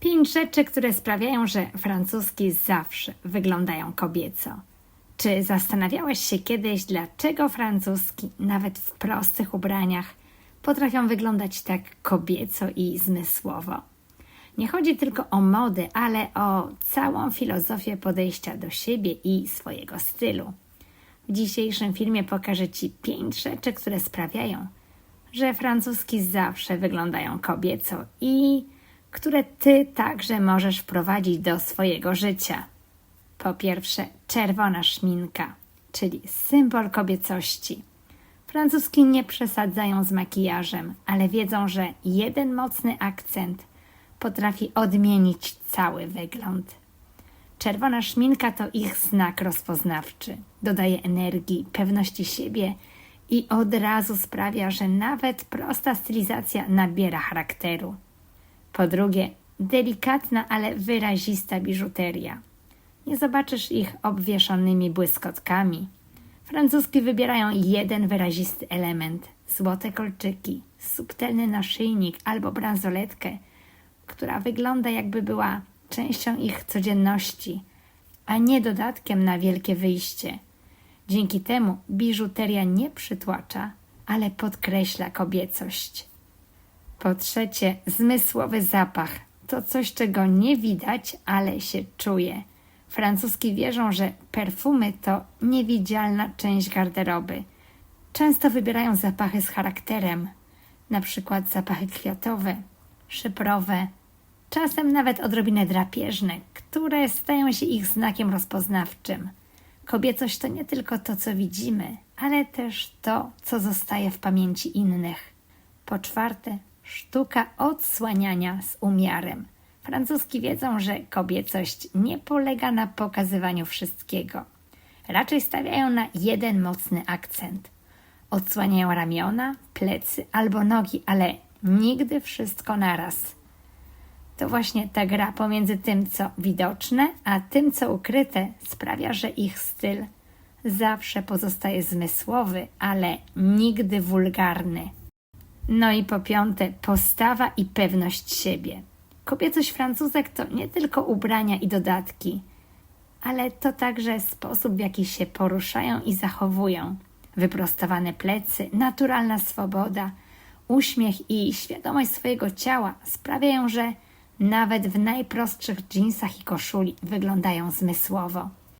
Pięć rzeczy, które sprawiają, że francuski zawsze wyglądają kobieco. Czy zastanawiałeś się kiedyś, dlaczego francuski, nawet w prostych ubraniach, potrafią wyglądać tak kobieco i zmysłowo? Nie chodzi tylko o modę, ale o całą filozofię podejścia do siebie i swojego stylu. W dzisiejszym filmie pokażę Ci pięć rzeczy, które sprawiają, że francuski zawsze wyglądają kobieco i które Ty także możesz wprowadzić do swojego życia. Po pierwsze, czerwona szminka, czyli symbol kobiecości. Francuski nie przesadzają z makijażem, ale wiedzą, że jeden mocny akcent potrafi odmienić cały wygląd. Czerwona szminka to ich znak rozpoznawczy. Dodaje energii, pewności siebie i od razu sprawia, że nawet prosta stylizacja nabiera charakteru. Po drugie, delikatna, ale wyrazista biżuteria. Nie zobaczysz ich obwieszonymi błyskotkami. Francuski wybierają jeden wyrazisty element złote kolczyki, subtelny naszyjnik albo bransoletkę, która wygląda jakby była częścią ich codzienności, a nie dodatkiem na wielkie wyjście. Dzięki temu biżuteria nie przytłacza, ale podkreśla kobiecość. Po trzecie, zmysłowy zapach to coś, czego nie widać, ale się czuje. Francuski wierzą, że perfumy to niewidzialna część garderoby. Często wybierają zapachy z charakterem, na przykład zapachy kwiatowe, szyprowe, czasem nawet odrobinę drapieżne, które stają się ich znakiem rozpoznawczym. Kobiecość to nie tylko to, co widzimy, ale też to, co zostaje w pamięci innych. Po czwarte, sztuka odsłaniania z umiarem. Francuski wiedzą, że kobiecość nie polega na pokazywaniu wszystkiego. Raczej stawiają na jeden mocny akcent. Odsłaniają ramiona, plecy albo nogi, ale nigdy wszystko naraz. To właśnie ta gra pomiędzy tym, co widoczne, a tym, co ukryte, sprawia, że ich styl zawsze pozostaje zmysłowy, ale nigdy wulgarny. No i po piąte, postawa i pewność siebie. Kobiecość Francuzek to nie tylko ubrania i dodatki, ale to także sposób, w jaki się poruszają i zachowują. Wyprostowane plecy, naturalna swoboda, uśmiech i świadomość swojego ciała sprawiają, że nawet w najprostszych dżinsach i koszuli wyglądają zmysłowo.